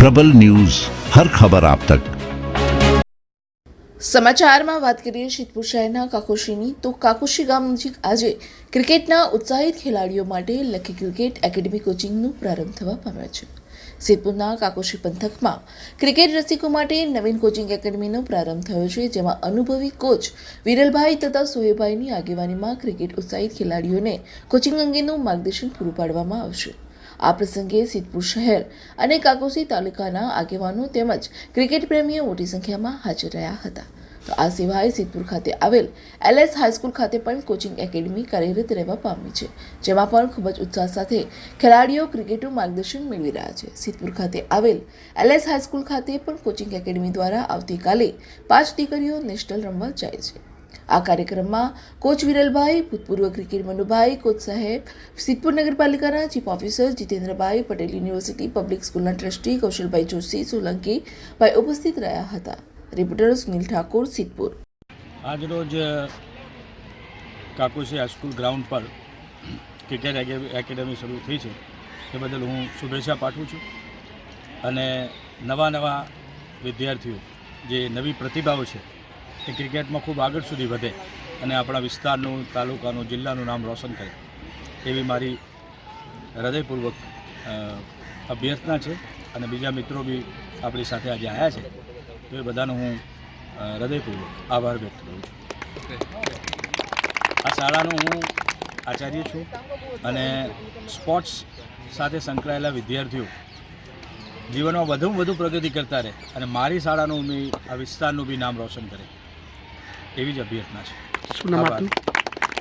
પ્રબલ news, હર ખબર આપ તક. સમાચારમાં વાત કરીએ શીતપુર શહેરના કાકોશીની તો કાકોશી ગામ નજીક આજે ક્રિકેટના ઉત્સાહિત ખેલાડીઓ માટે લકી ક્રિકેટ એકેડમી કોચિંગનું પ્રારંભ થવા પામ્યો છે. સિદ્ધપુરના કાકોશી પંથકમાં ક્રિકેટ રસિકો માટે નવીન કોચિંગ એકેડમીનો પ્રારંભ થયો છે, જેમાં અનુભવી કોચ વિરલભાઈ તથા સોહેભાઈની આગેવાનીમાં ક્રિકેટ ઉત્સાહિત ખેલાડીઓને કોચિંગ અંગેનું માર્ગદર્શન પૂરું પાડવામાં આવશે. આ પ્રસંગે સિદ્ધપુર શહેર અને કાકોસી તાલુકાના આગેવાનો તેમજ ક્રિકેટ પ્રેમીઓ મોટી સંખ્યામાં હાજર રહ્યા હતા. તો આ સિવાય સિદ્ધપુર ખાતે આવેલ એલએસ હાઈસ્કૂલ ખાતે પણ કોચિંગ એકેડમી કાર્યરત રહેવા પામી છે, જેમાં પણ ખૂબ જ ઉત્સાહ સાથે ખેલાડીઓ ક્રિકેટનું માર્ગદર્શન મેળવી રહ્યા છે. સિદ્ધપુર ખાતે આવેલ એલએસ હાઈસ્કૂલ ખાતે પણ કોચિંગ એકેડમી દ્વારા આવતીકાલે પાંચ દીકરીઓ નેશનલ રમવા જાય છે. આ કાર્યક્રમમાં કોચ વિરલભાઈ, ભૂતપૂર્વ ક્રિકેટ મનુભાઈ, કોચ સાહેબ, સિદ્ધપુર નગરપાલિકાના chief officer Jitendrabhai, Patel university public સ્કૂલના ટ્રસ્ટી કૌશલભાઈ જોશી સોલંકી ભાઈ ઉપસ્થિત રહ્યા હતા. રિપોર્ટર સુનિલ ઠાકોર, સિદ્ધપુર. આજરોજ કાકોસી હાઈસ્કૂલ ગ્રાઉન્ડ પર ક્રિકેટ એકે- એકેડમી શરૂ થઈ છે. તે બદલ હું શુભેચ્છા પાઠવું છું અને નવા નવા વિદ્યાર્થીઓ, જે નવી પ્રતિભાઓ છે એ ક્રિકેટમાં ખૂબ આગળ સુધી વધે અને આપણા વિસ્તારનું, તાલુકાનું, જિલ્લાનું નામ રોશન કરે એવી મારી હૃદયપૂર્વક અભ્યર્થના છે અને બીજા મિત્રો બી આપણી સાથે આજે આવ્યા છે. તો એ બધાનો હું હૃદયપૂર્વક આભાર વ્યક્ત કરું છું. આ શાળાનો હું આચાર્ય છું અને સ્પોર્ટ્સ સાથે સંકળાયેલા વિદ્યાર્થીઓ જીવનમાં વધુમાં વધુ પ્રગતિ કરતા રહે અને મારી શાળાનું બી, આ વિસ્તારનું બી નામ રોશન કરે. એવી જ અભ્યર્થના છે. શું નામ. આપનું?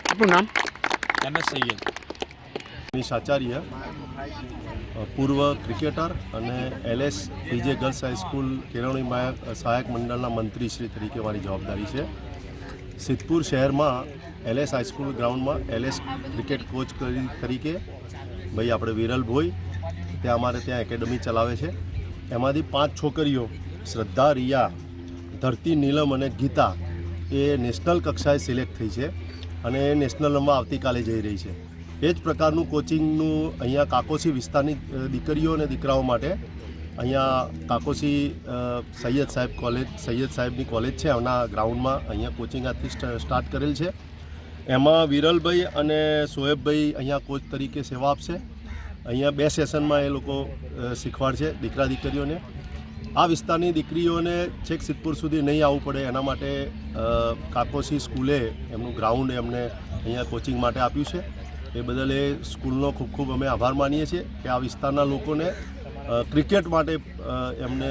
આપનું નામ? M S Syed. મનીષ આચાર્ય પૂર્વ ક્રિકેટર અને એલએસ પીજે ગર્લ્સ હાઈસ્કૂલ કેળવણી માયક સહાયક મંડળના મંત્રીશ્રી તરીકે મારી જવાબદારી છે. સિદ્ધપુર શહેરમાં એલએસ હાઈસ્કૂલ ગ્રાઉન્ડમાં એલએસ ક્રિકેટ કોચ કરી- તરીકે ભાઈ આપણે વિરલ ભોઈ ત્યાં અમારે ત્યાં એકેડમી ચલાવે છે. એમાંથી પાંચ છોકરીઓ શ્રદ્ધા રિયા ધરતી નીલમ અને ગીતા એ નેશનલ કક્ષાએ સિલેક્ટ થઈ છે અને એ નેશનલ રમવા આવતીકાલે જઈ રહી છે. એ જ પ્રકારનું કોચિંગનું અહીંયા કાકોસી વિસ્તારની દીકરીઓ અને દીકરાઓ માટે અહીંયા કાકોસી સૈયદ સાહેબ કોલેજ, સૈયદ સાહેબની કોલેજ છે, એમના ગ્રાઉન્ડમાં અહીંયા કોચિંગ આજથી સ્ટ- સ્ટાર્ટ કરેલ છે. એમાં વિરલભાઈ અને સોએબભાઈ અહીંયા કોચ તરીકે સેવા આપશે. અહીંયા બે સેશનમાં એ લોકો શીખવાડશે દીકરા દીકરીઓને આ વિસ્તારની દીકરીઓને છેક સિદ્ધપુર સુધી નહીં આવવું પડે. એના માટે કાકોસી સ્કૂલે એમનું ગ્રાઉન્ડ એમને અહીંયા કોચિંગ માટે આપ્યું છે. એ બદલ એ સ્કૂલનો ખૂબ ખૂબ અમે આભાર માનીએ છીએ કે આ વિસ્તારના લોકોને ક્રિકેટ માટે એમને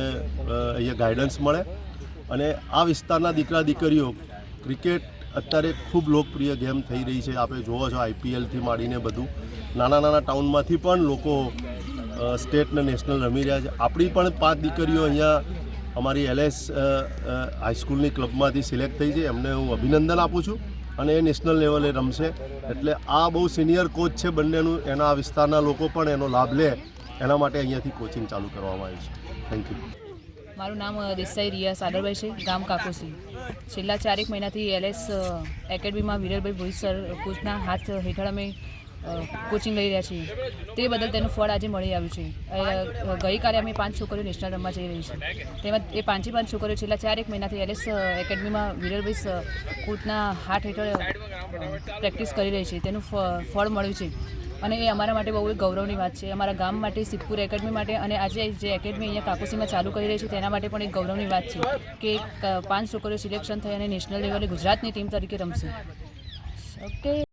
અહીંયા ગાઈડન્સ મળે. અને આ વિસ્તારના દીકરા દીકરીઓ, ક્રિકેટ અત્યારે ખૂબ લોકપ્રિય ગેમ થઈ રહી છે. આપણે જોવો છો આઈપીએલથી માંડીને બધું. નાના નાના ટાઉનમાંથી પણ લોકો સ્ટેટ ને નેશનલ રમી રહ્યા છે. આપણી પણ પાંચ દીકરીઓ અહીંયા અમારી એલએસ હાઈસ્કૂલની ક્લબમાંથી સિલેક્ટ થઈ છે. એમને હું અભિનંદન આપું છું અને એ નેશનલ લેવલે રમશે. એટલે આ બહુ સિનિયર કોચ છે બંનેનું. એના આ વિસ્તારના લોકો પણ એનો લાભ લે. એના માટે અહીંયાથી કોચિંગ ચાલુ કરવામાં આવ્યું છે. થેન્ક યુ મારું નામ દેસાઈ રિયા સાદરભાઈ છે, ગામ કાકોસી. છેલ્લા ચારેક મહિનાથી એલએસ એકેડમીમાં વિરલભાઈ ભોઈ સર કોચના હાથ હેઠળ અમે કોચિંગ લઈ રહ્યા છીએ તે બદલ તેનું ફળ આજે મળી આવ્યું છે. ગઈકાલે અમે પાંચ છોકરીઓ નેશનલ રમવા જઈ રહી છે. તેમાં એ પાંચે પાંચ છોકરીઓ છેલ્લા ચારેક મહિનાથી એલએસ એકેડમીમાં વિરલભાઈ કોચના હાથ હેઠળ પ્રેક્ટિસ કરી રહી છે. તેનું ફળ મળ્યું છે. અને એ અમારા માટે બહુ એક ગૌરવની વાત છે. અમારા ગામ માટે, સિદ્ધપુર એકેડમી માટે અને આજે જે એકેડમી અહીંયા કાકુસીમાં ચાલુ કરી રહી છે, તેના માટે પણ એક ગૌરવની વાત છે કે પાંચ છોકરીઓ સિલેક્શન થઈ અને નેશનલ લેવલે ગુજરાતની ટીમ તરીકે રમશે. ઓકે